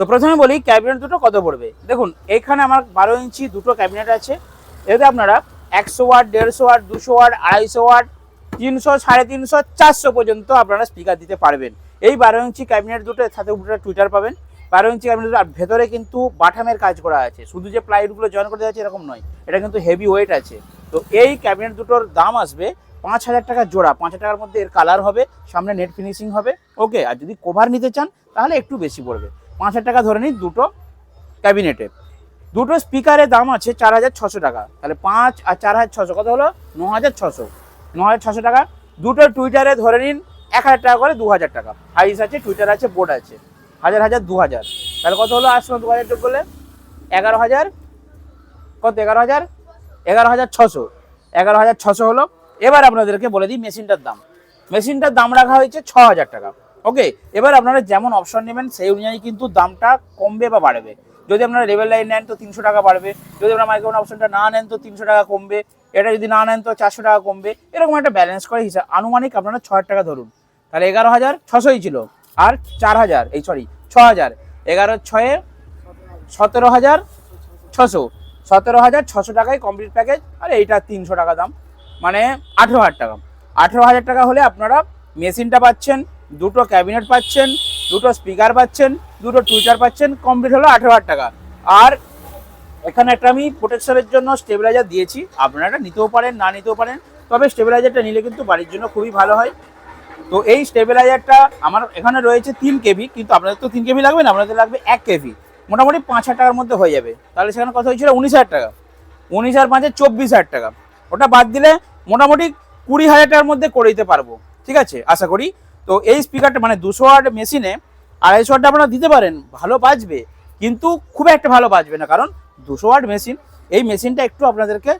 তো প্রথমে বলি ক্যাবিনেট দুটো কত পড়বে? দেখুন, এখানে আমার বারো ইঞ্চি দুটো ক্যাবিনেট আছে। এতে আপনারা একশো ওয়াট, দেড়শো ওয়াট, দুশো ওয়াট, আড়াইশো ওয়াট, তিনশো, সাড়ে তিনশো, চারশো পর্যন্ত আপনারা স্পিকার দিতে পারবেন। এই বারো ইঞ্চি ক্যাবিনেট দুটো সাথে উপরে টুইটার পাবেন। বারো ইঞ্চি ক্যাবিনেট আর ভেতরে কিন্তু বাটামের কাজ করা আছে। শুধু যে প্লাইউডগুলো জয়েন করে দেওয়া আছে এরকম নয়, এটা কিন্তু হেভি ওয়েট আছে। তো এই ক্যাবিনেট দুটোর দাম আসবে পাঁচ হাজার টাকা জোড়া। পাঁচ হাজার টাকার মধ্যে এর কালার হবে, সামনে নেট ফিনিশিং হবে। ওকে আর যদি কভার নিতে চান, তাহলে একটু বেশি পড়বে। পাঁচ হাজার টাকা ধরে নিন দুটো ক্যাবিনেটে। দুটো স্পিকারের দাম আছে চার হাজার ছশো টাকা। তাহলে পাঁচ আর চার হাজার ছশো, কত হলো? ন হাজার ছশো। ন হাজার ছশো টাকা। দুটো টুইটারে ধরে নিন এক হাজার টাকা করে দু হাজার টাকা। হাইস আছে, টুইটার আছে, বোর্ড আছে। হাজার হাজার, দু হাজার। তাহলে কত হলো? আসলো দু হাজার যোগ করলে। এগারো হাজার। কত? এগারো হাজার। এগারো হাজার ছশো। এগারো হাজার ছশো হলো। এবার আপনাদেরকে বলে দিই মেশিনটার দাম। মেশিনটার দাম রাখা হয়েছে ছ হাজার টাকা। ওকে এবার আপনারা যেমন অপশন নেবেন, সেই অনুযায়ী কিন্তু দামটা কমবে বা বাড়বে। যদি আপনারা লেভেল লাইন নেন তো তিনশো টাকা বাড়বে, যদি আপনারা মাইক্রোফোন অপশনটা না নেন তো তিনশো টাকা কমবে, এটা যদি না নেন তো চারশো টাকা কমবে, এরকম একটা ব্যালেন্স করে হিসাব আনুমানিক আপনারা ছ টাকা ধরুন। তাহলে এগারো হাজার ছশোই ছিল, আর চার হাজার, এই সরি ছ হাজার, এগারো ছয়ে সতেরো হাজার ছশো, সতেরো হাজার ছশো টাকায় কমপ্লিট প্যাকেজ আর এইটা তিনশো টাকা দাম মানে আঠেরো হাজার টাকা। আঠেরো হাজার টাকা হলে আপনারা মেশিনটা পাচ্ছেন দুটো ক্যাবিনেট পাচ্ছেন, দুটো স্পিকার পাচ্ছেন, দুটো টুইটার পাচ্ছেন কমপ্লিট হলো আঠেরো হাজার টাকা। আর এখানে একটা আমি প্রোটেকশনের জন্য স্টেবিলাইজার দিয়েছি, আপনারা এটা নিতেও পারেন, না নিতেও পারেন, তবে স্টেবিলাইজারটা নিলে কিন্তু বাড়ির জন্য খুবই ভালো হয়। তো এই স্টেবিলাইজারটা আমার এখানে রয়েছে তিন কেভি, কিন্তু আপনাদের তো তিন কেভি লাগবে না, আপনাদের লাগবে এক কেভি। মোটামুটি পাঁচ হাজার টাকার মধ্যে হয়ে যাবে। তাহলে সেখানে কথা হয়েছিল উনিশ হাজার টাকা। উনিশ হাজার পাঁচে চব্বিশ হাজার টাকা। ওটা বাদ দিলে মোটামুটি কুড়ি হাজার টাকার মধ্যে করে দিতে পারব। ঠিক আছে? আশা করি তো এই স্পিকারটা মানে দুশো ওয়াট মেশিনে আড়াইশো ওয়াটটা আপনারা দিতে পারেন, ভালো বাজবে। কিন্তু খুব একটা ভালো বাজবে না, কারণ দুশো ওয়াট মেশিন এই মেশিনটা একটু আপনাদেরকে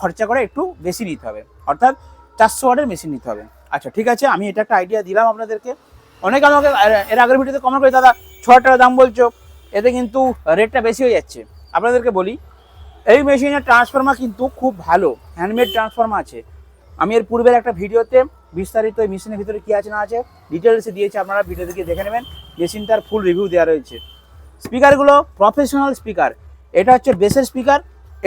খরচা করে একটু বেশি নিতে হবে। অর্থাৎ চারশো ওয়াটের মেশিন নিতে হবে। আচ্ছা ঠিক আছে, আমি এটা একটা আইডিয়া দিলাম আপনাদেরকে। অনেক আমাকে এর- আগের ভিডিওতে কমেন্ট করে দাদা, ছ টাকা দাম বলছো। এতে কিন্তু রেটটা বেশি হয়ে যাচ্ছে। আপনাদেরকে বলি, এই মেশিনের ট্রান্সফর্মার কিন্তু খুব ভালো হ্যান্ডমেড ট্রান্সফর্মার আছে। আমি এর পূর্বের একটা ভিডিওতে বিস্তারিত এই মেশিনের ভিতরে কী আছে না আছে ডিটেলসে দিয়েছি, আপনারা ভিডিও থেকে দেখে নেবেন। মেশিনটার ফুল রিভিউ দেওয়া রয়েছে। স্পিকারগুলো প্রফেশনাল স্পিকার এটা হচ্ছে বেসের স্পিকার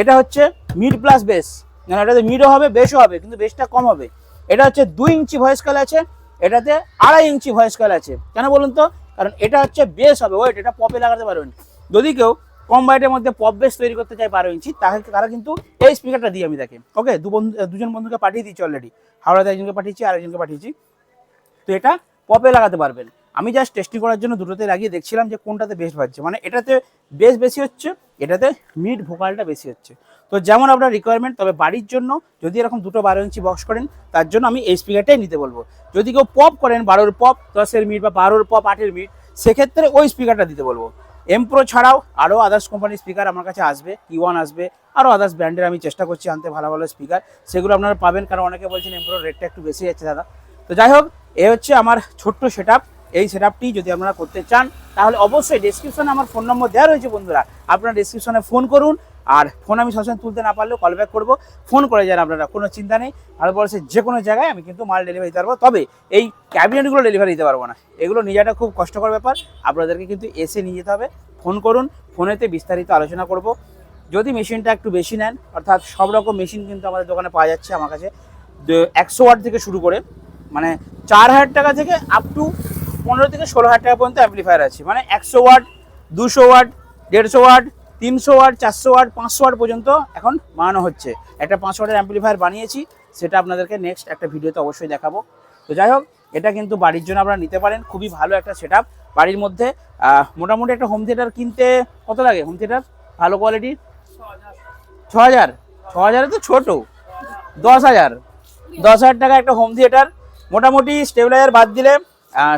এটা হচ্ছে মিড প্লাস বেস মানে এটাতে মিডও হবে বেসও হবে, কিন্তু বেসটা কম হবে। এটা হচ্ছে দুই ইঞ্চি ভয়েস কল আছে, এটাতে আড়াই ইঞ্চি ভয়েস কল আছে। কেন বলুন তো? কারণ এটা হচ্ছে বেস হবে ওয়েট এটা পপে লাগাতে পারবেন। যদি কেউ কম বাজেটের মধ্যে পপ বেস তৈরি করতে চায় বারো ইঞ্চি, তাহলে তারা কিন্তু এই স্পিকারটা দিই আমি তাকে। ওকে দু বন্ধু দুজন বন্ধুকে পাঠিয়ে দিচ্ছি অলরেডি হাওড়াতে একজনকে পাঠিয়েছি, আর একজনকে পাঠিয়েছি। তো এটা পপে লাগাতে পারবেন। আমি জাস্ট টেস্টিং করার জন্য দুটোতে লাগিয়ে দেখছিলাম যে কোনটাতে বেস্ট বাজছে। মানে এটাতে বেশ বেশি হচ্ছে, এটাতে মিড ভোকালটা বেশি হচ্ছে। তো যেমন আপনার রিকোয়ারমেন্ট তবে বাড়ির জন্য যদি এরকম দুটো বারো ইঞ্চি বক্স করেন, তার জন্য আমি এই স্পিকারটাই নিতে বলব। যদি কেউ পপ করেন, বারোর পপ দশের মিট বা বারোর পপ আটের মিট সেক্ষেত্রে ওই স্পিকারটা দিতে বলব। এমপ্রো ছাড়াও আরও আদার্স কোম্পানির স্পিকার আমার কাছে আসবে কি ওয়ান আসবে আরও আদার্স ব্র্যান্ডের আমি চেষ্টা করছি আনতে ভালো ভালো স্পিকার সেগুলো আপনারা পাবেন, কারণ অনেকে বলছেন এমপ্রোর রেটটা একটু বেশি যাচ্ছে দাদা। তো যাই হোক, এ হচ্ছে আমার ছোট্ট সেট এই সেট যদি আপনারা করতে চান, তাহলে অবশ্যই ডিসক্রিপশনে আমার ফোন নম্বর দেওয়া রয়েছে বন্ধুরা। আপনারা ডিসক্রিপশনে ফোন করুন আর ফোন আমি সবসময় তুলতে না পারলেও কল ব্যাক করব। ফোন করে যান আপনারা, কোনো চিন্তা নেই। ভারতবর্ষের যে কোনো জায়গায় আমি কিন্তু মাল ডেলিভারি দিতে পারব। তবে এই ক্যাবিনেটগুলো ডেলিভারি দিতে পারব না। এগুলো নিয়ে যাওয়াটা খুব কষ্টকর ব্যাপার। আপনাদেরকে কিন্তু এসে নিয়ে যেতে হবে। ফোন করুন ফোনেতে বিস্তারিত আলোচনা করব। যদি মেশিনটা একটু বেশি নেন, অর্থাৎ সব রকম মেশিন কিন্তু আমাদের দোকানে পাওয়া যাচ্ছে আমার কাছে একশো ওয়াট থেকে শুরু করে মানে চার হাজার টাকা থেকে আপ টু পনেরো থেকে ষোলো হাজার টাকা পর্যন্ত অ্যাম্পলিফায়ার আছে। মানে একশো ওয়াট দুশো ওয়াট দেড়শো ওয়াট তিনশো ওয়াট, চারশো ওয়াট, পাঁচশো ওয়াট পর্যন্ত এখন বানানো হচ্ছে। একটা পাঁচশো ওয়াটের অ্যাম্পলিফায়ার বানিয়েছি, সেটা আপনাদেরকে নেক্সট একটা ভিডিওতে অবশ্যই দেখাবো। তো যাই হোক, এটা কিন্তু বাড়ির জন্য আপনারা নিতে পারেন, খুবই ভালো একটা সেট বাড়ির মধ্যে মোটামুটি একটা হোম থিয়েটার কিনতে কত লাগে? হোম থিয়েটার ভালো কোয়ালিটির ছ হাজার ছ হাজারে তো ছোটো। দশ হাজার দশ হাজার টাকা একটা হোম থিয়েটার মোটামুটি স্টেবিলাইজার বাদ দিলে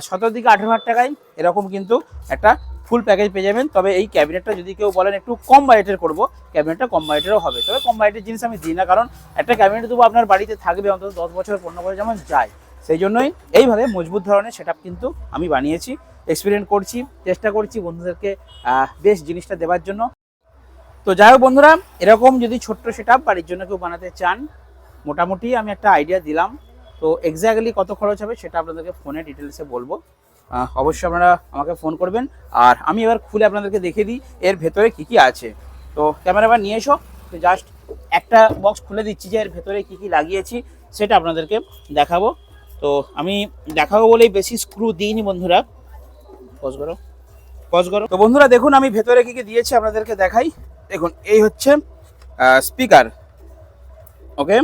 সতেরো থেকে আঠেরো হাজার টাকায় এরকম কিন্তু একটা ফুল প্যাকেজ পেয়ে যাবেন। তবে এই ক্যাবিনেটটা যদি কেউ বলেন একটু কম বাজেটের করব, ক্যাবিনেটটা কম বাজেটেরও হবে। তবে কম বাজেটের জিনিস আমি দিই না, কারণ একটা ক্যাবিনেট তবু আপনার বাড়িতে থাকবে, অন্তত দশ বছর, পনেরো বছর যেমন যায়। সেই জন্যই এইভাবে মজবুত ধরনের সেট কিন্তু আমি বানিয়েছি এক্সপেরিয়েন্স করছি, চেষ্টা করছি বন্ধুদেরকে বেশ জিনিসটা দেওয়ার জন্য। তো যাই হোক বন্ধুরা, এরকম যদি ছোট্ট সেট বাড়ির জন্য কেউ বানাতে চান, মোটামুটি আমি একটা আইডিয়া দিলাম। তো এক্স্যাক্টলি কত খরচ হবে সেটা আপনাদেরকে ফোনে ডিটেলসে বলব। অবশ্যই আপনারা আমাকে ফোন করবেন। আর আমি এবার খুলে আপনাদেরকে দেখে দিই এর ভেতরে কি কি আছে। তো ক্যামেরাম্যান নিয়ে এসো, তো জাস্ট একটা বক্স খুলে দিচ্ছি যে এর ভেতরে কি কি লাগিয়েছি, সেটা আপনাদেরকে দেখাবো। তো আমি দেখাবো বলেই বেশি স্ক্রু দিইনি বন্ধুরা। পজ করো। পজ করো। তো বন্ধুরা দেখুন, আমি ভেতরে কি কি দিয়েছি আপনাদেরকে দেখাই। দেখুন, এই হচ্ছে স্পিকার ওকে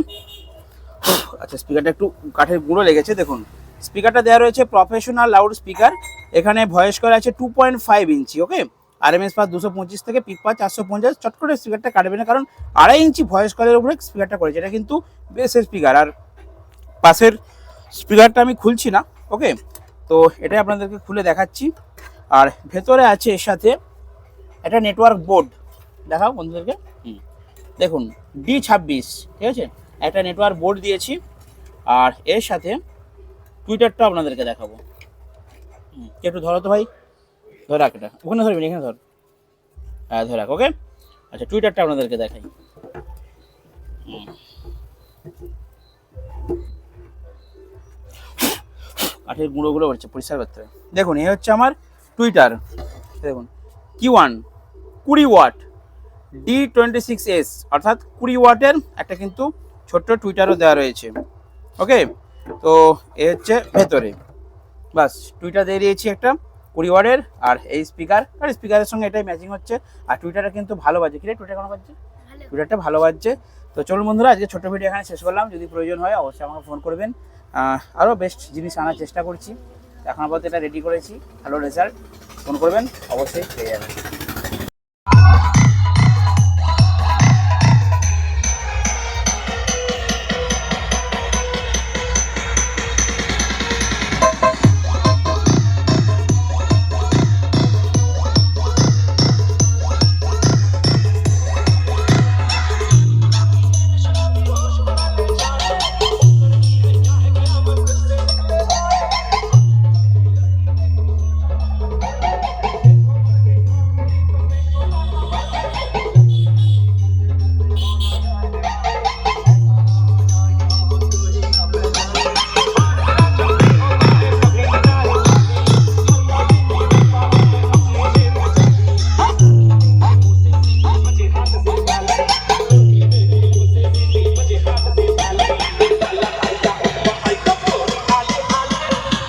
আচ্ছা স্পিকারটা একটু কাঠের গুঁড়ো লেগেছে, দেখুন। স্পিকারটা দেওয়া রয়েছে প্রফেশনাল লাউড স্পিকার এখানে ভয়েস করা আছে two point five inch okay R M S pass দুশো পঁচিশ থেকে পিক পাস চারশো পঞ্চাশ চট করে স্পিকারটা কাটবে না, কারণ আড়াই ইঞ্চি ভয়েস কলের উপরে স্পিকারটা করেছে। এটা কিন্তু বেসের স্পিকার আর পাশের স্পিকারটা আমি খুলছি না ওকে তো এটাই আপনাদেরকে খুলে দেখাচ্ছি। আর ভেতরে আছে এর সাথে একটা নেটওয়ার্ক বোর্ড দেখাও বন্ধুদেরকে। দেখুন ডি ছাব্বিশ, ঠিক আছে? একটা নেটওয়ার্ক বোর্ড দিয়েছি। আর এর সাথে টুইটারটা আপনাদেরকে দেখাবো। একটু ধরো তো ভাই। ধরে রাখ এটা। ওখানে ধরবি এখানে ধর। হ্যাঁ ধরে রাখ, ওকে? আচ্ছা টুইটারটা আপনাদেরকে দেখাই। কাঠের গুঁড়োগুলো হচ্ছে পরিষ্কার করতে হবে। দেখুন এ হচ্ছে আমার টুইটার দেখুন কি ওয়ান কুড়ি watt D twenty six S অর্থাৎ কুড়ি ওয়াটের একটা কিন্তু ছোট্ট টুইটারও দেওয়া রয়েছে। ওকে? তো এ হচ্ছে ভেতরে। বাস টুইটার দিয়ে দিয়েছি একটা কুড়ি ওয়াটের আর এই স্পিকার আর স্পিকারের সঙ্গে এটাই ম্যাচিং হচ্ছে। আর টুইটারটা কিন্তু ভালো বাজছে। কিরে টুইটার কেন বাজছে? টুইটারটা ভালো বাজছে। তো চলুন বন্ধুরা আজকে ছোটো ভিডিও এখানে শেষ করলাম। যদি প্রয়োজন হয় অবশ্যই আমাকে ফোন করবেন। আরও বেস্ট জিনিস আনার চেষ্টা করছি। এখন আপাতত এটা রেডি করেছি। ভালো রেজাল্ট ফোন করবেন অবশ্যই পেয়ে যাবেন।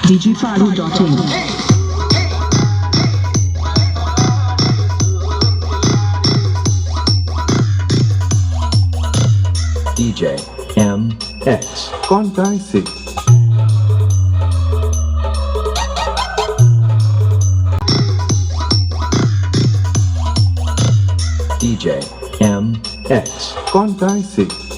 digifaru.in DJ MX. Contai 6. DJ MX. Contai 6.